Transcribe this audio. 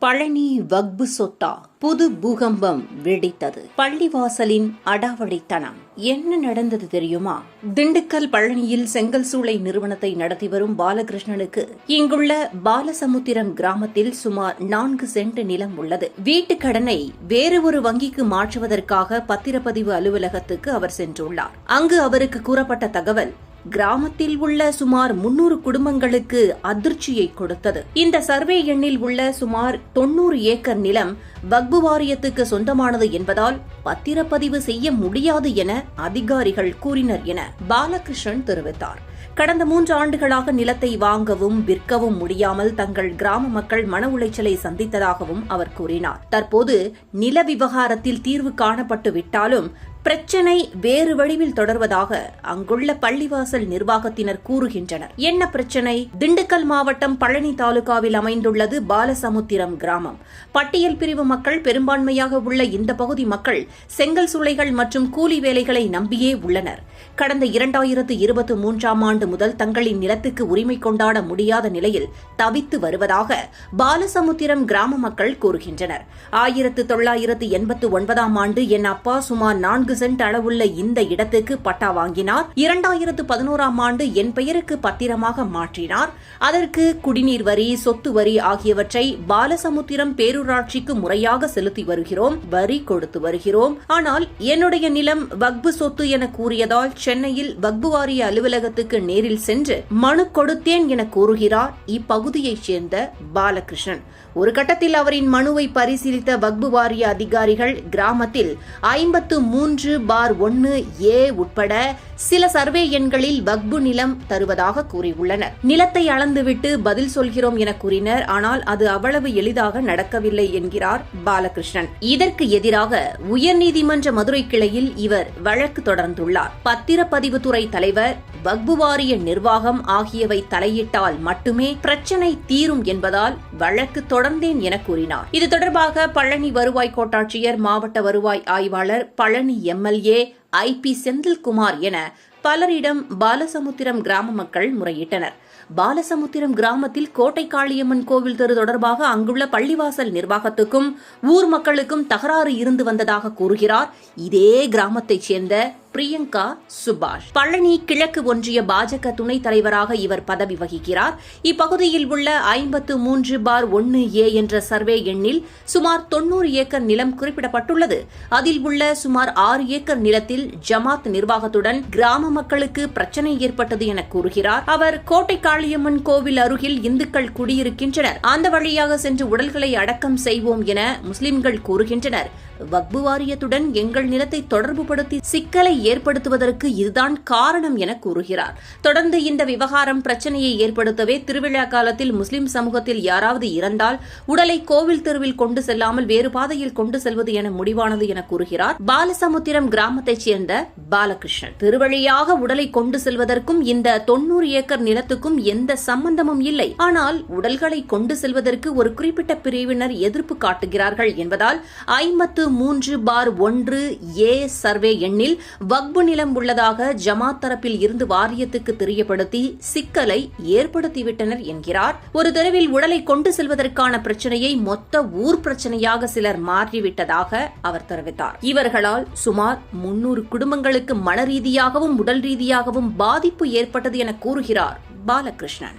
பழனி வக்பு சொத்தா புது பூகம்பம் வெடித்தது. பள்ளிவாசலின் அடாவடித்தனம். என்ன நடந்தது தெரியுமா? திண்டுக்கல் பழனியில் செங்கல் சூளை நிறுவனத்தை நடத்தி வரும் பாலகிருஷ்ணனுக்கு இங்குள்ள பாலசமுத்திரம் கிராமத்தில் சுமார் நான்கு சென்ட் நிலம் உள்ளது. வீட்டுக் கடனை வேறு ஒரு வங்கிக்கு மாற்றுவதற்காக பத்திரப்பதிவு அலுவலகத்துக்கு அவர் சென்றுள்ளார். அங்கு அவருக்கு கூறப்பட்ட தகவல் கிராமத்தில் உள்ள சுமார் முன்னூறு குடும்பங்களுக்கு அதிர்ச்சியை கொடுத்தது. இந்த சர்வே எண்ணில் உள்ள சுமார் தொன்னூறு ஏக்கர் நிலம் வக்பு வாரியத்துக்கு சொந்தமானது என்பதால் பத்திரப்பதிவு செய்ய முடியாது என அதிகாரிகள் கூறினர் என பாலகிருஷ்ணன் தெரிவித்தார். கடந்த மூன்று ஆண்டுகளாக நிலத்தை வாங்கவும் விற்கவும் முடியாமல் தங்கள் கிராம மக்கள் மன உளைச்சலை சந்தித்ததாகவும் அவர் கூறினார். தற்போது நில விவகாரத்தில் தீர்வு காணப்பட்டு விட்டாலும் பிரச்சனை வேறு வழிவில் தொடர்வதாக அங்குள்ள பள்ளிவாசல் நிர்வாகத்தினர் கூறுகின்றனர். என்ன பிரச்சனை? திண்டுக்கல் மாவட்டம் பழனி தாலுகாவில் அமைந்துள்ளது பாலசமுத்திரம் கிராமம். பட்டியல் பிரிவு மக்கள் பெரும்பான்மையாக உள்ள இந்த பகுதி மக்கள் செங்கல் சூளைகள் மற்றும் கூலி வேலைகளை நம்பியே உள்ளனர். கடந்த இரண்டாயிரத்து இருபத்தி மூன்றாம் ஆண்டு முதல் தங்களின் நிலத்துக்கு உரிமை கொண்டாட முடியாத நிலையில் தவித்து வருவதாக பாலசமுத்திரம் கிராம மக்கள் கூறுகின்றனர். ஆயிரத்து தொள்ளாயிரத்து எண்பத்து ஒன்பதாம் ஆண்டு என் அப்பா சுமார் நான்கு சென்ட் அளவுள்ள இந்த இடத்துக்கு பட்டா வாங்கினார். இரண்டாயிரத்து பதினோராம் ஆண்டு என் பெயருக்கு பத்திரமாக மாற்றினார். அதற்கு குடிநீர் வரி சொத்து வரி ஆகியவற்றை பாலசமுத்திரம் பேரூராட்சிக்கு முறையாக செலுத்தி வருகிறோம் வரி கொடுத்து வருகிறோம். ஆனால் என்னுடைய நிலம் வக்பு சொத்து என கூறியதால் சென்னையில் வக்பு வாரிய அலுவலகத்துக்கு நேரில் சென்று மனு கொடுத்தேன் என கூறுகிறார் இப்பகுதியைச் சேர்ந்த பாலகிருஷ்ணன். ஒரு கட்டத்தில் அவரின் மனுவை பரிசீலித்த வக்பு வாரிய அதிகாரிகள் கிராமத்தில் ஐம்பத்து மூன்று பார் ஒன்னு ஏ உட்பட சில சர்வே எண்களில் வக்பு நிலம் தருவதாக கூறியுள்ளனர். நிலத்தை அளந்துவிட்டு பதில் சொல்கிறோம் என கூறினர். ஆனால் அது அவ்வளவு எளிதாக நடக்கவில்லை என்கிறார் பாலகிருஷ்ணன். இதற்கு எதிராக உயர்நீதிமன்ற மதுரை கிளையில் இவர் வழக்கு தொடர்ந்துள்ளார். பத்திரப்பதிவுத்துறை தலைவர் வக்பு வாரிய நிர்வாகம் ஆகியவை தலையிட்டால் மட்டுமே பிரச்சினை தீரும் என்பதால் வழக்கு தொடர்ந்தேன் என கூறினார். இது தொடர்பாக பழனி வருவாய் கோட்டாட்சியர் மாவட்ட வருவாய் ஆய்வாளர் Palani MLA I P Senthilkumar என பலரிடம் பாலசமுத்திரம் கிராம மக்கள் முறையிட்டனர். பாலசமுத்திரம் கிராமத்தில் கோட்டை காளியம்மன் கோவில் தெரு தொடர்பாக அங்குள்ள பள்ளிவாசல் நிர்வாகத்துக்கும் ஊர் மக்களுக்கும் தகராறு இருந்து வந்ததாக கூறுகிறார். இதே கிராமத்தைச் சேர்ந்த பிரியங்கா சுபாஷ். பழனி கிழக்கு ஒன்றிய பாஜக துணைத் தலைவராக இவர் பதவி வகிக்கிறார். இப்பகுதியில் உள்ள ஐம்பத்து மூன்று பார் ஒன்னு ஏ என்ற சர்வே எண்ணில் சுமார் தொன்னூறு ஏக்கர் நிலம் குறிப்பிடப்பட்டுள்ளது. அதில் உள்ள சுமார் ஆறு ஏக்கர் நிலத்தில் ஜமாத் நிர்வாகத்துடன் கிராம மக்களுக்கு பிரச்சனை ஏற்பட்டது என கூறுகிறார். அவர் கோட்டை காளியம்மன் கோவில் அருகில் இந்துக்கள் குடியிருக்கின்றனர். அந்த வழியாக சென்று உடல்களை அடக்கம் செய்வோம் என முஸ்லிம்கள் கூறுகின்றனர். வக்பு வாரியத்துடன் எங்கள் நிலத்தை தொடர்புபடுத்தி சிக்கலை ஏற்படுத்துவதற்கு இதுதான் காரணம் என கூறுகிறார். தொடர்ந்து இந்த விவகாரம் பிரச்சனையை ஏற்படுத்தவே திருவிழா காலத்தில் முஸ்லிம் சமூகத்தில் யாராவது இறந்தால் உடலை கோவில் தெருவில் கொண்டு செல்லாமல் வேறு பாதையில் கொண்டு செல்வது என முடிவானது என கூறுகிறார். பாலசமுத்திரம் கிராமத்தைச் சேர்ந்த பாலகிருஷ்ணன். திருவழியாக உடலை கொண்டு செல்வதற்கும் இந்த தொன்னூறு ஏக்கர் நிலத்துக்கும் எந்த சம்பந்தமும் இல்லை. ஆனால் உடல்களை கொண்டு செல்வதற்கு ஒரு குறிப்பிட்ட பிரிவினர் எதிர்ப்பு காட்டுகிறார்கள் என்பதால் ஐம்பத்து மூன்று பார் ஒன்று ஏ சர்வே எண்ணில் வக்பு நிலம் உள்ளதாக ஜமாத் தரப்பில் இருந்து வாரியத்துக்கு தெரியப்படுத்தி சிக்கலை ஏற்படுத்திவிட்டனர் என்கிறார். ஒரு தெருவில் உடலை கொண்டு செல்வதற்கான பிரச்சனையை மொத்த ஊர் பிரச்சனையாக சிலர் மாற்றிவிட்டதாக அவர் தெரிவித்தார். இவர்களால் சுமார் முன்னூறு குடும்பங்களுக்கு மன ரீதியாகவும் உடல் ரீதியாகவும் பாதிப்பு ஏற்பட்டது என கூறுகிறார் பாலகிருஷ்ணன்.